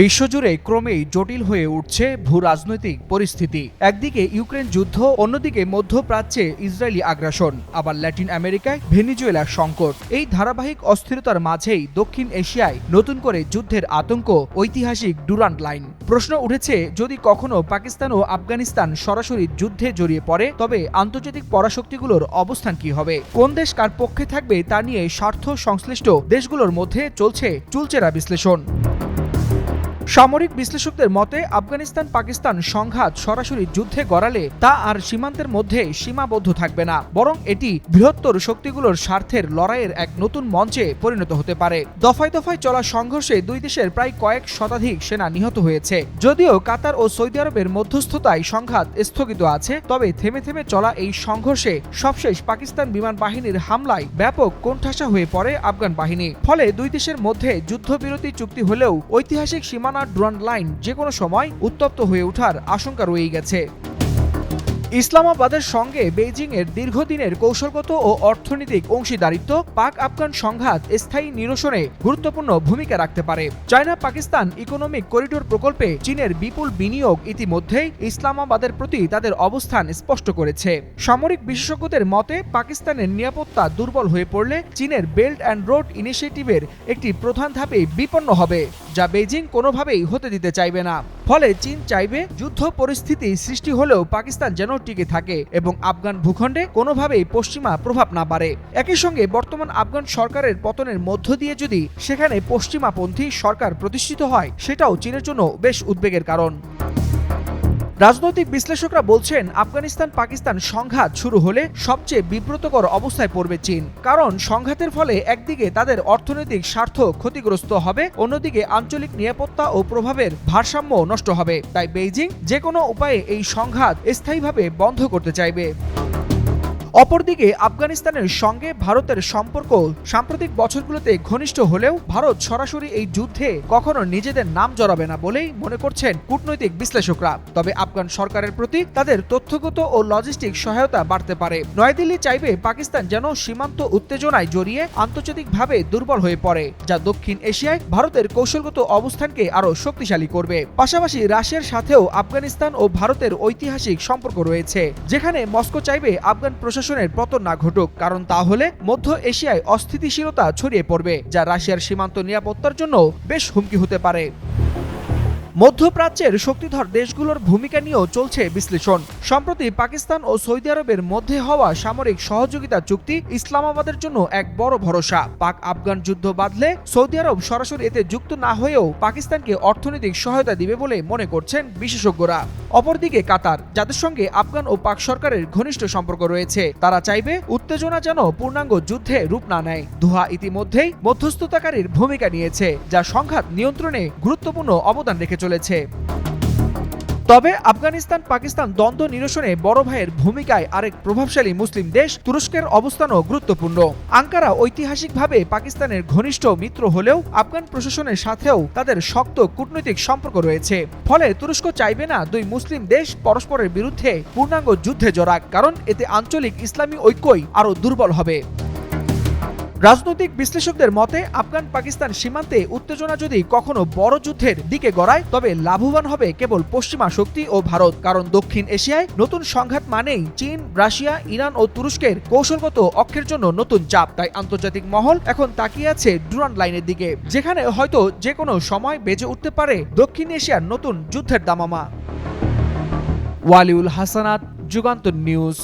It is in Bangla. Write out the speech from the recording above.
বিশ্বজুড়ে ক্রমেই জটিল হয়ে উঠছে ভূ রাজনৈতিক পরিস্থিতি। একদিকে ইউক্রেন যুদ্ধ, অন্যদিকে মধ্যপ্রাচ্যে ইসরায়েলি আগ্রাসন, আবার ল্যাটিন আমেরিকায় ভেনিজুয়েলার সংকট। এই ধারাবাহিক অস্থিরতার মাঝেই দক্ষিণ এশিয়ায় নতুন করে যুদ্ধের আতঙ্ক, ঐতিহাসিক ডুরান্ট লাইন। প্রশ্ন উঠেছে, যদি কখনো পাকিস্তান ও আফগানিস্তান সরাসরি যুদ্ধে জড়িয়ে পড়ে, তবে আন্তর্জাতিক পরাশক্তিগুলোর অবস্থান কি হবে? কোন দেশ কার পক্ষে থাকবে তা নিয়ে স্বার্থ সংশ্লিষ্ট দেশগুলোর মধ্যে চলছে চুলচেরা বিশ্লেষণ। সামরিক বিশ্লেষকদের মতে, আফগানিস্তান পাকিস্তান সংঘাত সরাসরি যুদ্ধে গড়ালে তা আর সীমান্তের মধ্যে সীমাবদ্ধ থাকবে না, বরং এটি বৃহত্তর শক্তিগুলোর স্বার্থের লড়াইয়ের এক নতুন মঞ্চে পরিণত হতে পারে। দফায় দফায় চলা সংঘর্ষে দুই দেশের প্রায় কয়েক শতাধিক সেনা নিহত হয়েছে। যদিও কাতার ও সৌদি আরবের মধ্যস্থতায় সংঘাত স্থগিত আছে, তবে থেমে থেমে চলা এই সংঘর্ষে সবশেষ পাকিস্তান বিমান বাহিনীর হামলায় ব্যাপক কোণঠাসা হয়ে পড়ে আফগান বাহিনী। ফলে দুই দেশের মধ্যে যুদ্ধবিরতি চুক্তি হলেও ঐতিহাসিক সীমানা ড্রন লাইন যে কোনো সময় উত্তপ্ত হয়ে ওঠার আশঙ্কা রয়েই গেছে। ইসলামাবাদের সঙ্গে বেইজিং এর দীর্ঘদিনের কৌশলগত ও অর্থনৈতিক অংশীদারিত্ব পাক আফগান সংঘাত স্থায়ী নিরসনে গুরুত্বপূর্ণ ভূমিকা রাখতে পারে। চায়না পাকিস্তান ইকোনমিক করিডোর প্রকল্পে চীনের বিপুল বিনিয়োগ ইতিমধ্যেই ইসলামাবাদের প্রতি তাদের অবস্থান স্পষ্ট করেছে। সামরিক বিশেষজ্ঞদের মতে, পাকিস্তানের নিরাপত্তা দুর্বল হয়ে পড়লে চীনের বেল্ট অ্যান্ড রোড ইনিশিয়েটিভের একটি প্রধান ধাপে বিপন্ন হবে। যা বেজিং কোনোভাবেই হতে দিতে চাইবে না। ফলে চীন চাইবে যুদ্ধ পরিস্থিতি সৃষ্টি হলেও পাকিস্তান যেন টিকে থাকে এবং আফগান ভূখণ্ডে কোনোভাবেই পশ্চিমা প্রভাব না বাড়ে। একই সঙ্গে বর্তমান আফগান সরকারের পতনের মধ্য দিয়ে যদি সেখানে পশ্চিমাপন্থী সরকার প্রতিষ্ঠিত হয়, সেটাও চীনের জন্য বেশ উদ্বেগের কারণ। রাজনৈতিক বিশ্লেষকরা বলছেন, আফগানিস্তান পাকিস্তান সংঘাত শুরু হলে সবচেয়ে বিব্রতকর অবস্থায় পড়বে চীন। কারণ সংঘাতের ফলে একদিকে তাদের অর্থনৈতিক স্বার্থ ক্ষতিগ্রস্ত হবে, অন্যদিকে আঞ্চলিক নিরাপত্তা ও প্রভাবের ভারসাম্য নষ্ট হবে। তাই বেইজিং যে কোনো উপায়ে এই সংঘাত স্থায়ীভাবে বন্ধ করতে চাইবে। অপরদিকে আফগানিস্তানের সঙ্গে ভারতের সম্পর্ক সাম্প্রতিক বছরগুলোতে ঘনিষ্ঠ হলেও ভারত সরাসরি এই যুদ্ধে কখনো নিজেদের নাম জড়াবে না বলেই মনে করছেন কূটনৈতিক বিশ্লেষকরা। তবে আফগান সরকারের প্রতি তাদের তথ্যগত ও লজিস্টিক সহায়তা বাড়তে পারে। নয়াদিল্লি চাইবে পাকিস্তান যেন সীমান্ত উত্তেজনায় জড়িয়ে আন্তর্জাতিকভাবে দুর্বল হয়ে পড়ে, যা দক্ষিণ এশিয়ায় ভারতের কৌশলগত অবস্থানকে আরও শক্তিশালী করবে। পাশাপাশি রাশিয়ার সাথেও আফগানিস্তান ও ভারতের ঐতিহাসিক সম্পর্ক রয়েছে, যেখানে মস্কো চাইবে আফগান প্রশাসনের পতন না ঘটুক, কারণ তাহলে মধ্য এশিয়ায় অস্থিতিশীলতা ছড়িয়ে পড়বে, যা রাশিয়ার সীমান্ত নিরাপত্তার জন্য বেশ হুমকি হতে পারে। মধ্যপ্রাচ্যের শক্তিধর দেশগুলোর ভূমিকা নিয়েও চলছে বিশ্লেষণ। সম্প্রতি পাকিস্তান ও সৌদি আরবের মধ্যে হওয়া সামরিক সহযোগিতা চুক্তি ইসলামাবাদের জন্য এক বড় ভরসা। পাক আফগান যুদ্ধ বাঁধলে সৌদি আরব সরাসরি এতে যুক্ত না হয়েও পাকিস্তানকে অর্থনৈতিক সহায়তা দিবে বলে মনে করছেন বিশেষজ্ঞরা। অপরদিকে কাতার, যাদের সঙ্গে আফগান ও পাক সরকারের ঘনিষ্ঠ সম্পর্ক রয়েছে, তারা চাইবে উত্তেজনা যেন পূর্ণাঙ্গ যুদ্ধে রূপ না নেয়। দুহা ইতিমধ্যেই মধ্যস্থতাকারীর ভূমিকা নিয়েছে, যা সংঘাত নিয়ন্ত্রণে গুরুত্বপূর্ণ অবদান রেখে চলেছে। তবে আফগানিস্তান, পাকিস্তান দ্বন্দ্ব নিরসনে বড় ভাইয়ের ভূমিকায় আরেক প্রভাবশালী মুসলিম দেশ তুরস্কের অবস্থানও গুরুত্বপূর্ণ। আঙ্কারা ঐতিহাসিকভাবে পাকিস্তানের ঘনিষ্ঠ মিত্র হলেও আফগান প্রশাসনের সাথেও তাদের শক্ত কূটনৈতিক সম্পর্ক রয়েছে। ফলে তুরস্ক চাইবে না দুই মুসলিম দেশ পরস্পরের বিরুদ্ধে পূর্ণাঙ্গ যুদ্ধে জড়াক, কারণ এতে আঞ্চলিক ইসলামী ঐক্যই আরও দুর্বল হবে। রাজনৈতিক বিশ্লেষকদের মতে, আফগান পাকিস্তান সীমান্তে উত্তেজনা যদি কখনো বড় যুদ্ধের দিকে গড়ায়, তবে লাভবান হবে কেবল পশ্চিমা শক্তি ও ভারত। কারণ দক্ষিণ এশিয়ায় নতুন সংঘাত মানেই চীন, রাশিয়া, ইরান ও তুরস্কের কৌশলগত অক্ষের জন্য নতুন চাপ। তাই আন্তর্জাতিক মহল এখন তাকিয়ে আছে ডুরান লাইনের দিকে, যেখানে হয়তো যে কোনো সময় বেজে উঠতে পারে দক্ষিণ এশিয়ার নতুন যুদ্ধের দামামা। ওয়ালিউল হাসানাত, যুগান্তর নিউজ।